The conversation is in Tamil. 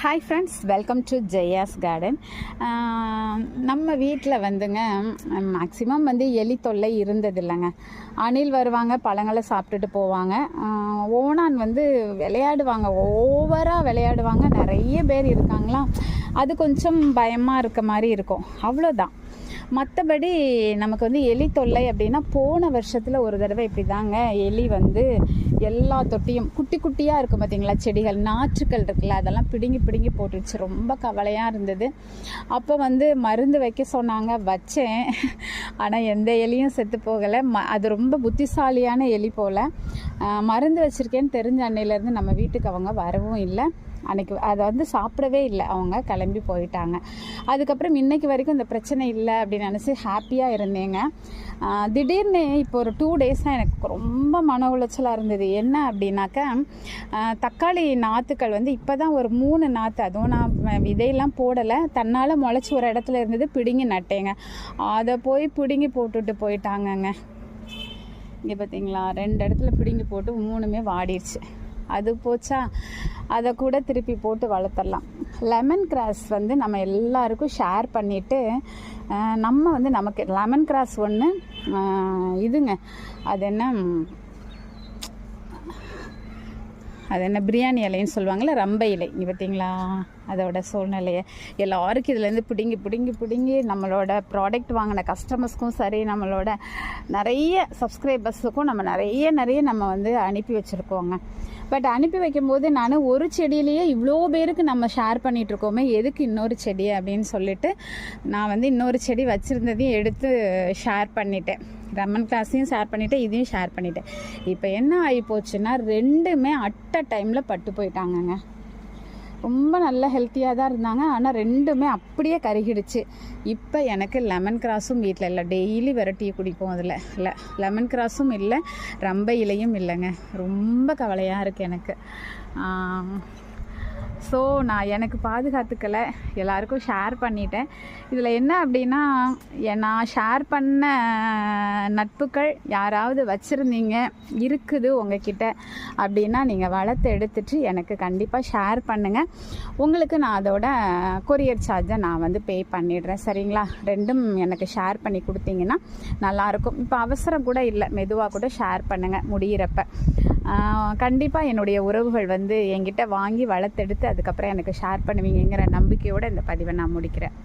Hi friends welcome to Jaya's garden நம்ம வீட்டில் வந்துங்க மேக்ஸிமம் வந்து எலி தொல்லை இருந்தது இல்லைங்க அணில் வருவாங்க பழங்களை சாப்பிட்டுட்டு போவாங்க. ஓனான் வந்து விளையாடுவாங்க ஓவராக விளையாடுவாங்க. நிறைய பேர் இருக்காங்களா அது கொஞ்சம் பயமாக இருக்க மாதிரி இருக்கும். அவ்வளோதான் மற்றபடி நமக்கு வந்து எலி தொல்லை அப்படின்னா போன வருஷத்தில் ஒரு தடவை இப்படி தாங்க எலி வந்து எல்லா தொட்டியும் குட்டி குட்டியாக இருக்கும் பார்த்தீங்களா செடிகள் நாற்றுக்கள் இருக்குல்ல அதெல்லாம் பிடுங்கி பிடுங்கி போட்டுருச்சு. ரொம்ப கவலையாக இருந்தது. அப்போ வந்து மருந்து வைக்க சொன்னாங்க வச்சேன். ஆனால் எந்த எலியும் செத்து போகலை. ம அது ரொம்ப புத்திசாலியான எலி போல். மருந்து வச்சுருக்கேன்னு தெரிஞ்ச அன்னையிலேருந்து நம்ம வீட்டுக்கு அவங்க வரவும் இல்லை. அன்னைக்கு அதை வந்து சாப்பிடவே இல்லை. அவங்க கிளம்பி போயிட்டாங்க. அதுக்கப்புறம் இன்னைக்கு வரைக்கும் இந்த பிரச்சனை இல்லை அப்படின்னு நினச்சி ஹாப்பியாக இருந்தேங்க. திடீர்னு இப்போ ஒரு டூ டேஸாக எனக்கு ரொம்ப மன உளைச்சலாக இருந்தது. என்ன அப்படின்னாக்கா தக்காளி நாற்றுக்கள் வந்து இப்போ தான் ஒரு மூணு நாற்று அதுவும் நான் விதையெல்லாம் போடலை. தன்னால் முளைச்சி ஒரு இடத்துல இருந்தது பிடுங்கி நட்டேங்க. அதை போய் பிடுங்கி போட்டுட்டு போயிட்டாங்கங்க. இங்கே பார்த்தீங்களா ரெண்டு இடத்துல பிடுங்கி போட்டு மூணுமே வாடிடுச்சு அது போச்சா? அதை கூட திருப்பி போட்டு வளர்த்தரலாம். லெமன் கிராஸ் வந்து நம்ம எல்லாருக்கும் ஷேர் பண்ணிவிட்டு நம்ம வந்து நமக்கு லெமன் கிராஸ் ஒன்று இதுங்க. அது என்ன அது என்ன பிரியாணி இலைன்னு சொல்லுவாங்கள்ல ரம்ப இலை. இங்கே பார்த்தீங்களா அதோட சூழ்நிலையை. எல்லாருக்கும் இதுலேருந்து பிடுங்கி பிடுங்கி பிடுங்கி நம்மளோட ப்ராடக்ட் வாங்கின கஸ்டமர்ஸ்க்கும் சரி நம்மளோட நிறைய சப்ஸ்கிரைபர்ஸுக்கும் நம்ம நிறைய நிறைய நம்ம வந்து அனுப்பி வச்சுருக்கோங்க. பட் அனுப்பி வைக்கும்போது நான் ஒரு செடியிலேயே இவ்வளோ பேருக்கு நம்ம ஷேர் பண்ணிகிட்ருக்கோமே எதுக்கு இன்னொரு செடி அப்படின்னு சொல்லிட்டு நான் வந்து இன்னொரு செடி வச்சுருந்ததையும் எடுத்து ஷேர் பண்ணிட்டேன். ரம்மன் கிளாஸையும் ஷேர் பண்ணிவிட்டேன் இதையும் ஷேர் பண்ணிட்டேன். இப்போ என்ன ஆகி போச்சுன்னா ரெண்டுமே அட்ட டைமில் பட்டு போயிட்டாங்கங்க. ரொம்ப நல்ல ஹெல்த்தியாக தான் இருந்தாங்க. ஆனால் ரெண்டுமே அப்படியே கருகிடுச்சு. இப்போ எனக்கு லெமன் கிராஸும் வீட்டில் இல்லை. டெய்லி வெரைட்டியை குடிப்போம் அதில். இல்லை லெமன் கிராஸும் இல்லை ரொம்ப இலையும் இல்லைங்க. ரொம்ப கவலையாக இருக்குது எனக்கு. ஸோ நான் எனக்கு பாதுகாத்துக்கலை. எல்லாருக்கும் ஷேர் பண்ணிட்டேன். இதில் என்ன அப்படின்னா நான் ஷேர் பண்ண நட்புகள் யாராவது வச்சுருந்தீங்க இருக்குது உங்ககிட்ட அப்படின்னா நீங்கள் வளர்த்து எடுத்துட்டு எனக்கு கண்டிப்பாக ஷேர் பண்ணுங்கள் உங்களுக்கு நான் அதோட கொரியர் சார்ஜை நான் வந்து பே பண்ணிடுறேன். சரிங்களா? ரெண்டும் எனக்கு ஷேர் பண்ணி கொடுத்தீங்கன்னா நல்லாயிருக்கும். இப்போ அவசரம் கூட இல்லை. மெதுவாக கூட ஷேர் பண்ணுங்கள் முடியிறப்ப. கண்டிப்பாக என்னுடைய உறவுகள் வந்து என்கிட்ட வாங்கி வளர்த்தெடுத்து அதுக்கப்புறம் எனக்கு ஷேர் பண்ணுவீங்கிற நம்பிக்கையோடு இந்த பதிவை நான் முடிக்கிறேன்.